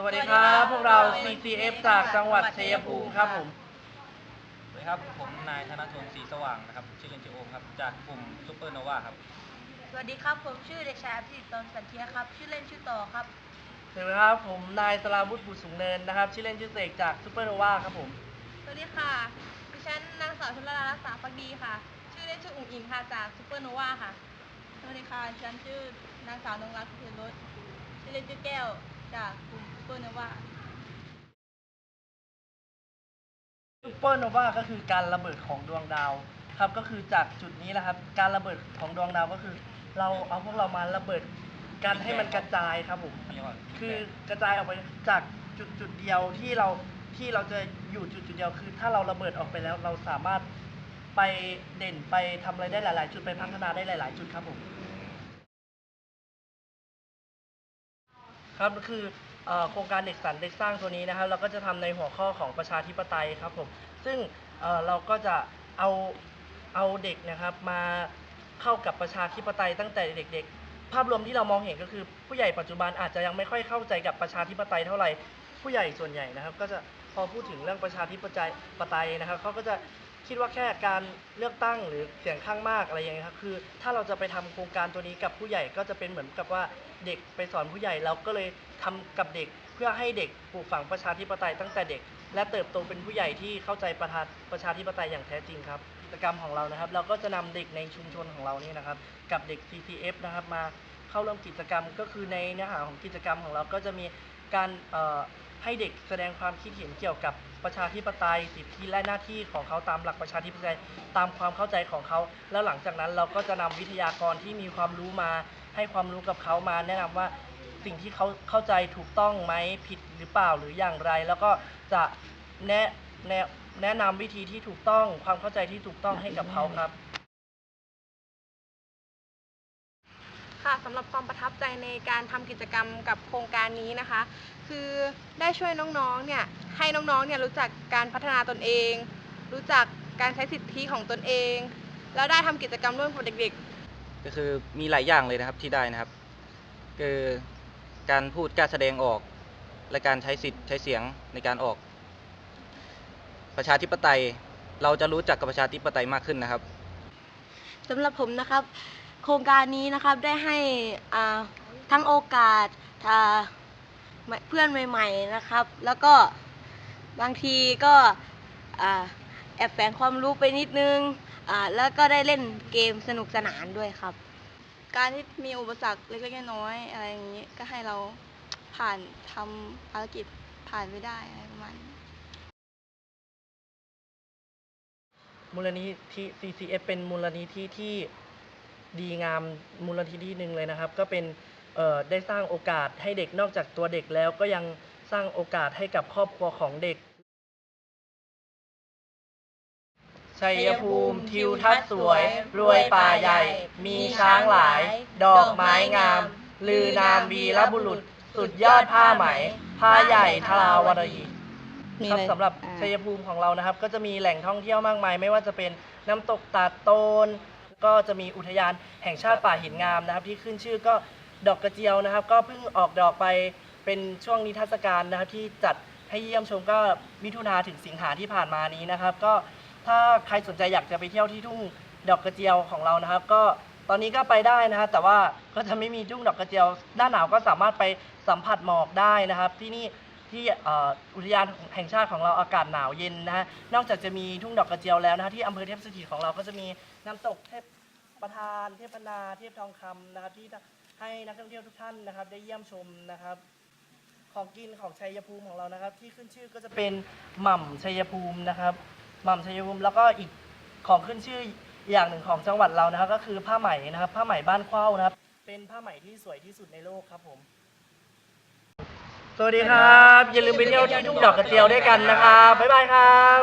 สวัสดีครับ พวกเรา CCF จากจังหวัดชัยภูมิครับผม สวัสดีครับ ผมนายธนชนศรีสว่างนะครับ ชื่อเล่นชื่อโอมครับ จากกลุ่มซูเปอร์โนวาครับ สวัสดีครับ ผมชื่อเด็กชายอภิสิทธิ์ตนสันเทียครับ ชื่อเล่นชื่อต่อครับ สวัสดีครับ ผมนายสราวุฒิบุตรสูงเนินนะครับ ชื่อเล่นชื่อเสกจากซูเปอร์โนวาครับผม สวัสดีค่ะ ดิฉันนางสาวชลดารักษาพักดีค่ะ ชื่อเล่นชื่ออุ๋งอิงค่ะ จากซูเปอร์โนวาค่ะ สวัสดีค่ะ ดิฉันชื่อนางสาวนงรักเทียนรถชื่อเล่นชื่อแก้ว จากกลุ่มซู เปอร์โนวาซูเปอร์โนวาก็คือการระเบิดของดวงดาวครับก็คือจากจุดนี้นะครับ การระเบิดของดวงดาวก็คือ เราเอาพวกเรามาระเบิดกันให้มันกระจายครับผมคือกระจายออกไปจากจุดจุดเดียวที่เราที่เราจะอยู่จุดจุดเดียวคือ ถ้าเราระเบิดออกไปแล้วเราสามารถไปเด่นไปทำอะไรได้หลาย ๆ จุดไปพัฒนาได้หลาย ๆ จุดครับผมครับก็คือ โครงการเด็กสันเด็กสร้างตัวนี้นะครับ เราก็จะทำในหัวข้อของประชาธิปไตยครับผมซึ่งเราก็จะเอาเอาเด็กนะครับมาเข้ากับประชาธิปไตยตั้งแต่เด็ก ๆ ภาพรวมที่เรามองเห็นก็คือ ผู้ใหญ่ปัจจุบันอาจจะยังไม่ค่อยเข้าใจกับประชาธิปไตยเท่าไหร่ผู้ใหญ่ส่วนใหญ่นะครับ ก็จะพอพูดถึงเรื่องประชาธิปไตยปไตยนะครับเขาก็จะ คิดว่าแค่การเลือกตั้งหรือเสียงข้างมากอะไรอย่างเงี้ยครับคือ ถ้าเราจะไปทำโครงการตัวนี้กับผู้ใหญ่ก็จะเป็นเหมือนกับว่าเด็กไปสอนผู้ใหญ่เราก็เลยทำกับเด็กเพื่อให้เด็กปลูกฝังประชาธิปไตยตั้งแต่เด็ก และเติบโตเป็นผู้ใหญ่ที่เข้าใจประธานประชาธิปไตยอย่างแท้จริงครับกิจกรรมของเรานะครับ เราก็จะนำเด็กในชุมชนของเรานี่นะครับ กับเด็ก CCF นะครับมาเข้าร่วมกิจกรรมก็คือในเนื้อหาของกิจกรรมของเราก็จะมีการเอ่อ ให้เด็กแสดงความคิดเห็นเกี่ยวกับประชาธิปไตยสิทธิและหน้าที่ของเขาตามหลักประชาธิปไตยตามความเข้าใจของเขา แล้วหลังจากนั้นเราก็จะนำวิทยากรที่มีความรู้มา ให้ความรู้กับเขามา แนะนำว่าสิ่งที่เขาเข้าใจถูกต้องไหมผิดหรือเปล่าหรืออย่างไร แล้วก็จะแนะแนะแนะนำวิธีที่ถูกต้องความเข้าใจที่ถูกต้องให้กับเขาครับ ค่ะสำหรับความประทับใจในการทำกิจกรรมกับโครงการนี้นะคะ คือได้ช่วยน้องๆเนี่ยให้น้องๆเนี่ยรู้จักการพัฒนาตนเอง รู้จักการใช้สิทธิของตนเอง แล้วได้ทำกิจกรรมร่วมกับเด็กๆ ก็คือมีหลายอย่างเลยนะครับที่ได้นะครับคือการพูดการแสดงออก และการใช้สิทธิ์ใช้เสียงในการออก ประชาธิปไตยเราจะรู้จักกับประชาธิปไตยมากขึ้นนะครับสำหรับผมนะครับโครงการนี้นะครับได้ให้ทั้งโอกาสาเพื่อนใหม่ ๆนะครับ แล้วก็บางทีก็แอบแฝงความรู้ไปนิดนึง แล้วก็ได้เล่นเกมสนุกสนานด้วยครับ การที่มีอุปสรรคเล็กๆน้อยๆอะไรอย่างนี้ก็ให้เราผ่านทำภารกิจผ่านไปได้อะไรประมาณนี้มูลนิธิ CCF เป็นมูลนิธิที่ ดีงามมูลนิธิหนึ่งเลยนะครับ ก็เป็นเอ่อได้สร้างโอกาสให้เด็กนอกจากตัวเด็กแล้วก็ยังสร้างโอกาสให้กับครอบครัวของเด็กชัยภูมิทิวทัศน์สวย รวยป่าใหญ่ มีช้างหลาย ดอกไม้งาม ลือนามวีรบุรุษ สุดยอดผ้าไหม ผ้าใหญ่ทราวรยีครับสำหรับชัยภูมิของเรานะครับ ก็จะมีแหล่งท่องเที่ยวมากมาย ไม่ว่าจะเป็นน้ำตกตาดโตน ก็จะมีอุทยานแห่งชาติป่าหินงามนะครับ ที่ขึ้นชื่อก็ดอกกระเจียวนะครับ ก็เพิ่งออกดอกไปเป็นช่วงนิทรรศการนะครับที่จัดให้เยี่ยมชมก็มิถุนาถึงสิงหาที่ผ่านมานี้นะครับ ก็ถ้าใครสนใจอยากจะไปเที่ยวที่ทุ่งดอกกระเจียวของเรานะครับ ก็ตอนนี้ก็ไปได้นะครับแต่ว่าก็จะไม่มีทุ่งดอกกระเจียว หน้าหนาวก็สามารถไปสัมผัสหมอกได้นะครับ ที่นี่ ที่เอ่ออุทยานแห่งชาติของเราอากาศหนาวเย็นนะฮะนอกจากจะมีทุ่งดอกกระเจียวแล้วนะฮะที่อำเภอเทพสถิตของเราก็จะมีน้ำตกเทพประธานเทพนาเทพทองคำนะครับที่ให้นักท่องเที่ยวทุกท่านนะครับ ได้เยี่ยมชมนะครับ ของกินของชัยภูมิของเรานะครับ ที่ขึ้นชื่อก็จะเป็นหม่ำชัยภูมินะครับหม่ำชัยภูมิแล้วก็อีกของขึ้นชื่ออย่างหนึ่งของจังหวัดเรานะครับ ก็คือผ้าไหมนะครับ ผ้าไหมบ้านเข้านะครับ เป็นผ้าไหมที่สวยที่สุดในโลกครับผม สวัสดีครับ อย่าลืมไปเที่ยวที่ทุ่งดอกกระเจียวด้วยกันนะครับ บ๊ายบายครับ